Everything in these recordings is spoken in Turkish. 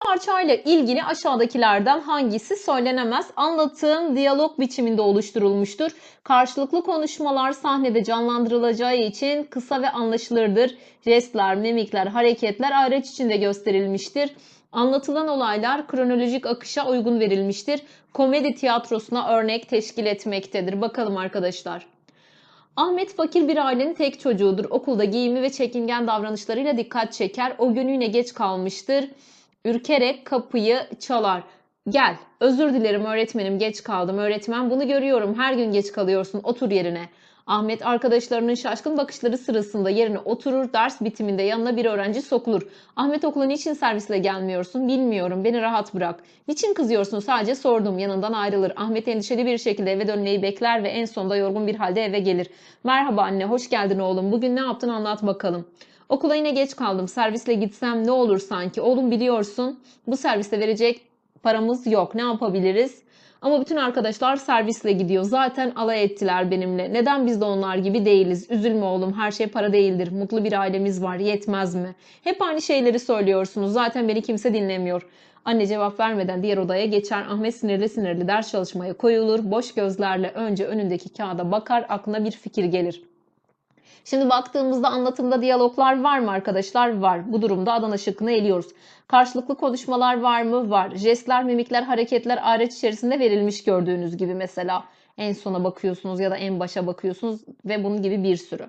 parçayla ilgili aşağıdakilerden hangisi söylenemez? Anlatım diyalog biçiminde oluşturulmuştur. Karşılıklı konuşmalar sahnede canlandırılacağı için kısa ve anlaşılırdır. Jestler, mimikler, hareketler ayraç içinde gösterilmiştir. Anlatılan olaylar kronolojik akışa uygun verilmiştir. Komedi tiyatrosuna örnek teşkil etmektedir. Bakalım arkadaşlar. Ahmet fakir bir ailenin tek çocuğudur. Okulda giyimi ve çekingen davranışlarıyla dikkat çeker. O gün yine geç kalmıştır. Ürkerek kapıyı çalar. Gel. Özür dilerim öğretmenim geç kaldım. Öğretmen bunu görüyorum. Her gün geç kalıyorsun. Otur yerine. Ahmet arkadaşlarının şaşkın bakışları sırasında yerine oturur. Ders bitiminde yanına bir öğrenci sokulur. Ahmet okula niçin servisle gelmiyorsun? Bilmiyorum. Beni rahat bırak. Niçin kızıyorsun? Sadece sordum. Yanından ayrılır. Ahmet endişeli bir şekilde eve dönmeyi bekler ve en sonunda yorgun bir halde eve gelir. Merhaba anne. Hoş geldin oğlum. Bugün ne yaptın anlat bakalım. Okula yine geç kaldım. Servisle gitsem ne olur sanki? Oğlum biliyorsun bu serviste verecek paramız yok. Ne yapabiliriz? Ama bütün arkadaşlar servisle gidiyor. Zaten alay ettiler benimle. Neden biz de onlar gibi değiliz? Üzülme oğlum her şey para değildir. Mutlu bir ailemiz var. Yetmez mi? Hep aynı şeyleri söylüyorsunuz. Zaten beni kimse dinlemiyor. Anne cevap vermeden diğer odaya geçer. Ahmet sinirli sinirli ders çalışmaya koyulur. Boş gözlerle önce önündeki kağıda bakar. Aklına bir fikir gelir. Şimdi baktığımızda anlatımda diyaloglar var mı arkadaşlar? Var. Bu durumda Adana şıkkını eliyoruz. Karşılıklı konuşmalar var mı? Var. Jestler, mimikler, hareketler araç içerisinde verilmiş gördüğünüz gibi mesela. En sona bakıyorsunuz ya da en başa bakıyorsunuz ve bunun gibi bir sürü.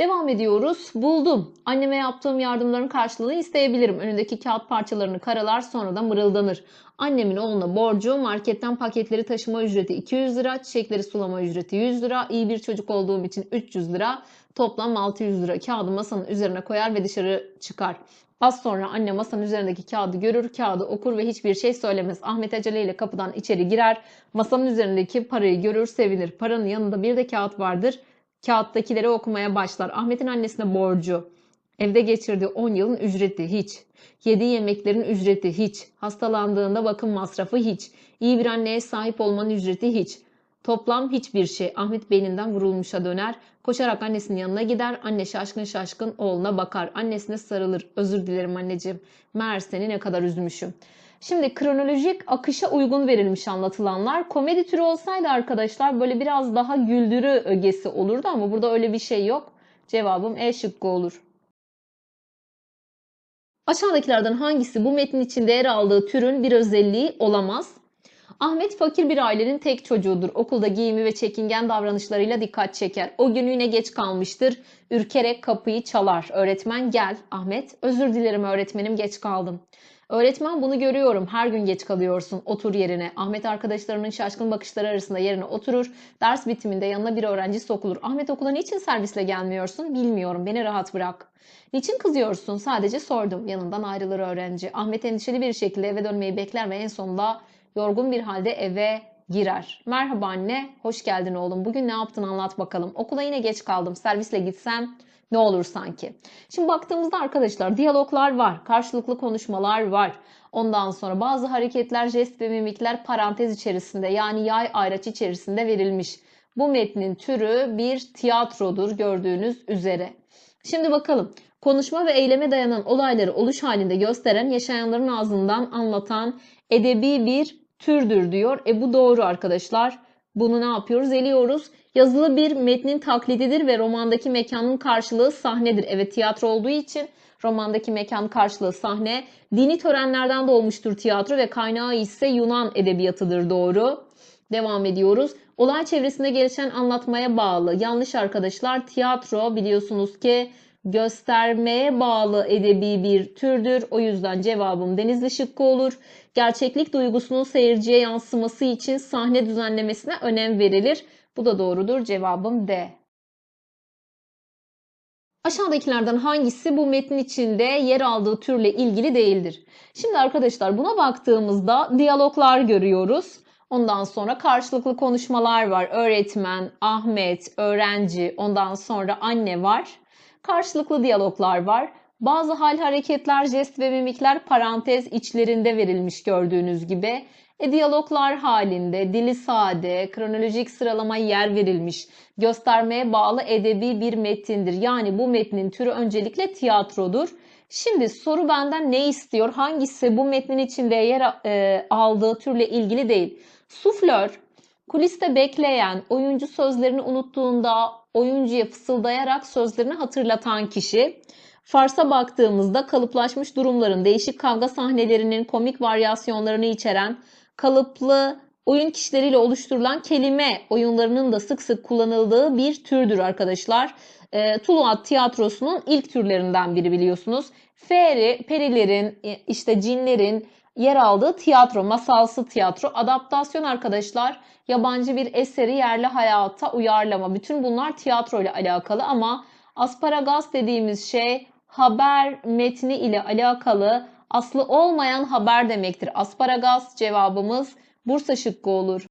Devam ediyoruz. Buldum. Anneme yaptığım yardımların karşılığını isteyebilirim. Önündeki kağıt parçalarını karalar sonra da mırıldanır. Annemin oğluna borcu marketten paketleri taşıma ücreti 200 lira, çiçekleri sulama ücreti 100 lira, iyi bir çocuk olduğum için 300 lira, toplam 600 lira kağıdı masanın üzerine koyar ve dışarı çıkar. Az sonra anne masanın üzerindeki kağıdı görür, kağıdı okur ve hiçbir şey söylemez. Ahmet aceleyle kapıdan içeri girer, masanın üzerindeki parayı görür, sevinir. Paranın yanında bir de kağıt vardır. Kağıttakileri okumaya başlar. Ahmet'in annesine borcu. Evde geçirdiği 10 yılın ücreti hiç. Yediği yemeklerin ücreti hiç. Hastalandığında bakım masrafı hiç. İyi bir anneye sahip olmanın ücreti hiç. Toplam hiçbir şey. Ahmet beyninden vurulmuşa döner. Koşarak annesinin yanına gider. Anne şaşkın şaşkın oğluna bakar. Annesine sarılır. Özür dilerim anneciğim. Meğer seni ne kadar üzmüşüm. Şimdi kronolojik akışa uygun verilmiş anlatılanlar. Komedi türü olsaydı arkadaşlar böyle biraz daha güldürü ögesi olurdu ama burada öyle bir şey yok. Cevabım E şıkkı olur. Aşağıdakilerden hangisi bu metnin içinde yer aldığı türün bir özelliği olamaz? Ahmet fakir bir ailenin tek çocuğudur. Okulda giyimi ve çekingen davranışlarıyla dikkat çeker. O gün yine geç kalmıştır. Ürkerek kapıyı çalar. Öğretmen gel. Ahmet özür dilerim öğretmenim geç kaldım. Öğretmen bunu görüyorum. Her gün geç kalıyorsun. Otur yerine. Ahmet arkadaşlarının şaşkın bakışları arasında yerine oturur. Ders bitiminde yanına bir öğrenci sokulur. Ahmet okula niçin servisle gelmiyorsun? Bilmiyorum. Beni rahat bırak. Niçin kızıyorsun? Sadece sordum. Yanından ayrılır öğrenci. Ahmet endişeli bir şekilde eve dönmeyi bekler ve en sonunda yorgun bir halde eve girer. Merhaba anne, hoş geldin oğlum. Bugün ne yaptın anlat bakalım. Okula yine geç kaldım. Servisle gitsem ne olur sanki. Şimdi baktığımızda arkadaşlar diyaloglar var, karşılıklı konuşmalar var. Ondan sonra bazı hareketler, jest ve mimikler parantez içerisinde yani yay ayraç içerisinde verilmiş. Bu metnin türü bir tiyatrodur gördüğünüz üzere. Şimdi bakalım. Konuşma ve eyleme dayanan olayları oluş halinde gösteren, yaşayanların ağzından anlatan edebi bir türdür diyor. E bu doğru arkadaşlar. Bunu ne yapıyoruz? Eliyoruz. Yazılı bir metnin taklididir ve romandaki mekanın karşılığı sahnedir. Evet tiyatro olduğu için romandaki mekan karşılığı sahne. Dini törenlerden doğmuştur tiyatro ve kaynağı ise Yunan edebiyatıdır doğru. Devam ediyoruz. Olay çevresinde gelişen anlatmaya bağlı. Yanlış arkadaşlar. Tiyatro biliyorsunuz ki göstermeye bağlı edebi bir türdür. O yüzden cevabım Denizli şıkkı olur. Gerçeklik duygusunun seyirciye yansıması için sahne düzenlemesine önem verilir. Bu da doğrudur. Cevabım D. Aşağıdakilerden hangisi bu metnin içinde yer aldığı türle ilgili değildir? Şimdi arkadaşlar buna baktığımızda diyaloglar görüyoruz. Ondan sonra karşılıklı konuşmalar var. Öğretmen, Ahmet, öğrenci, ondan sonra anne var. Karşılıklı diyaloglar var. Bazı hal hareketler, jest ve mimikler parantez içlerinde verilmiş gördüğünüz gibi. E, diyaloglar halinde dili sade, kronolojik sıralama yer verilmiş, göstermeye bağlı edebi bir metindir. Yani bu metnin türü öncelikle tiyatrodur. Şimdi soru benden ne istiyor? Hangisi bu metnin içinde yer e, aldığı türle ilgili değil. Suflör, kuliste bekleyen, oyuncu sözlerini unuttuğunda oyuncuya fısıldayarak sözlerini hatırlatan kişi. Fars'a baktığımızda kalıplaşmış durumların, değişik kavga sahnelerinin komik varyasyonlarını içeren kalıplı oyun kişileriyle oluşturulan kelime oyunlarının da sık sık kullanıldığı bir türdür arkadaşlar. E, Tuluat tiyatrosunun ilk türlerinden biri biliyorsunuz. Feri, perilerin, e, işte cinlerin yer aldığı tiyatro, masalsı tiyatro, adaptasyon arkadaşlar. Yabancı bir eseri yerli hayata uyarlama. Bütün bunlar tiyatro ile alakalı ama asparagas dediğimiz şey haber metni ile alakalı aslı olmayan haber demektir. Asparagas cevabımız Bursa şıkkı olur.